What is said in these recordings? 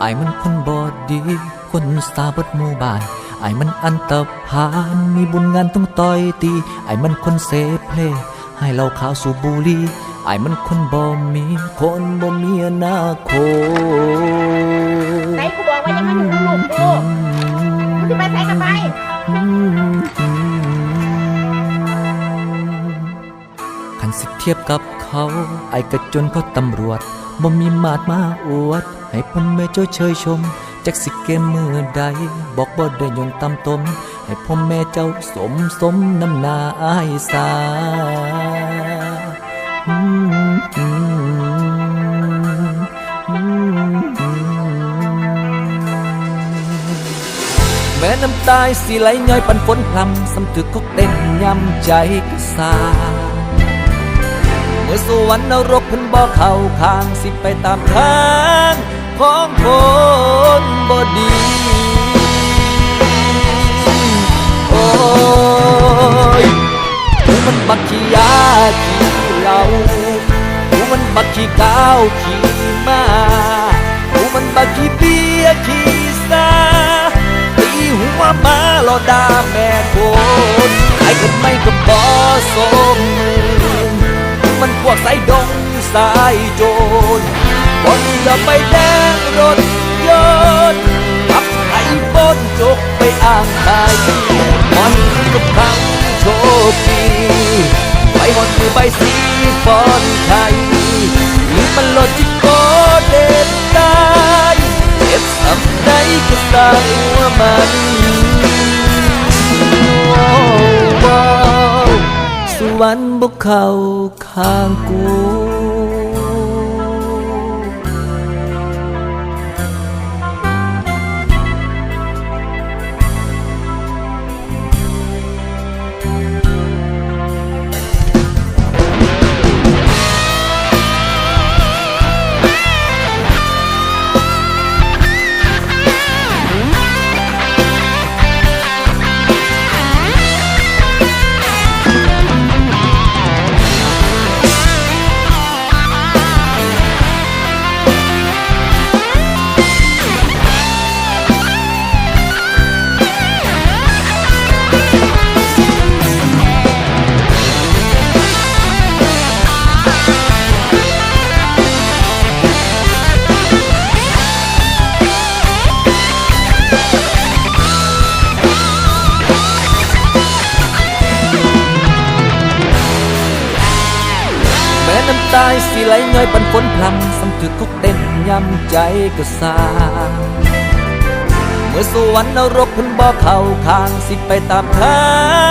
ไอ้มันคนบอดดี คนสาบดหมู่บ้านไอ้มันอันตรพานมีบุญงานต้องต่อยตีไอ้มันคนเสเพลให้เราขาวสูบบุหรีไอ้มันคนบ่มีคนบ่มีอนาคตไหนกูบอกว่าอยังมาอยู่กับลูกกูมึงจะไปไหนกันไปคันสิเทียบกับเขา ไอ้กระจนเขาตำรวจบ่มีมาดมาอวด ให้พ่อแม่เจ้าเชยชมจักสิเกมมือใด บอกบ่ได้ยนตำตม ให้พ่อแม่เจ้าสมสมน้ำนาอายสาอืมอืมอืมแม้น้ำตายสิไหลย้อยปันฝนพลำสำถึกกกเต้นย้ำใจกษา เมื่อสวรรค์นรกเพิ่นบ่เข้าข้างสิไปตามทางของคนบ่ดีโอ้ยกูมันบักขี้ยาขี้เหล้ากูมันบักขี้ก้าวขี้มากูมันบักขี้เบียขี้ซาตีหัวมาหลอดาแม่คนไอ้คนไม่ก็บอสมมือ มันพวกสายดงสายโจรคนจะไปแดงรถยนต์ขับไอ้บนจกไปอ่างไทยมันกับเขาโชคดีไปหอนมือใบสีฟอนไทยหรือมันหลดที่โกเด็ดตายเจ็บสำไหนก็ตาหัวมัน วันบุกเข้าข้างกู น้ำตายสิไหลย้อยปันฝนพลำสำถึกกกเต้นย้ำใจก็สาเมื่อสวรรค์นรกเพิ่นบ่เข้าข้างสิไปตามทา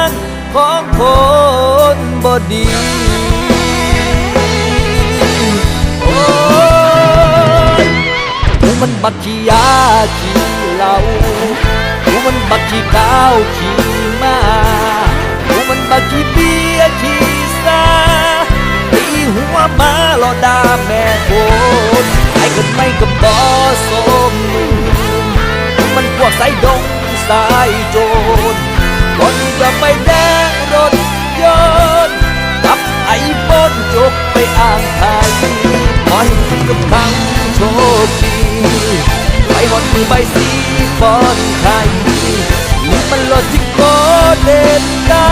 งของคนบ่ดีโอ้ยกูมันบักขี้ยาขี้เหล้ากูมันบักขี้ก้าวขี้มากูมันบักขี้เบียขี้ซา หัวมาหลอดาแม่โคตรไอ้คนไม่ก็บ่สมมันพวกสายดงสายโจรคนจะไปแดงรถยนต์ขับไอ้บนจกไปอ่างไทยมันกับคำโชคดีไปหอนมือใบสีฟอนไทยหรือมันหลดที่โคเด็ดได้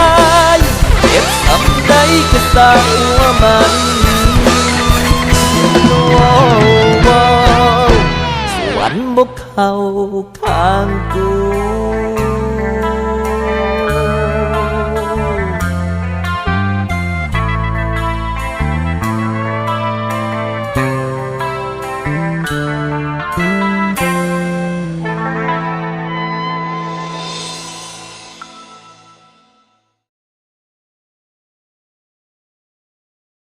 เจ็บสำใดก็สาหัวมา Mục 固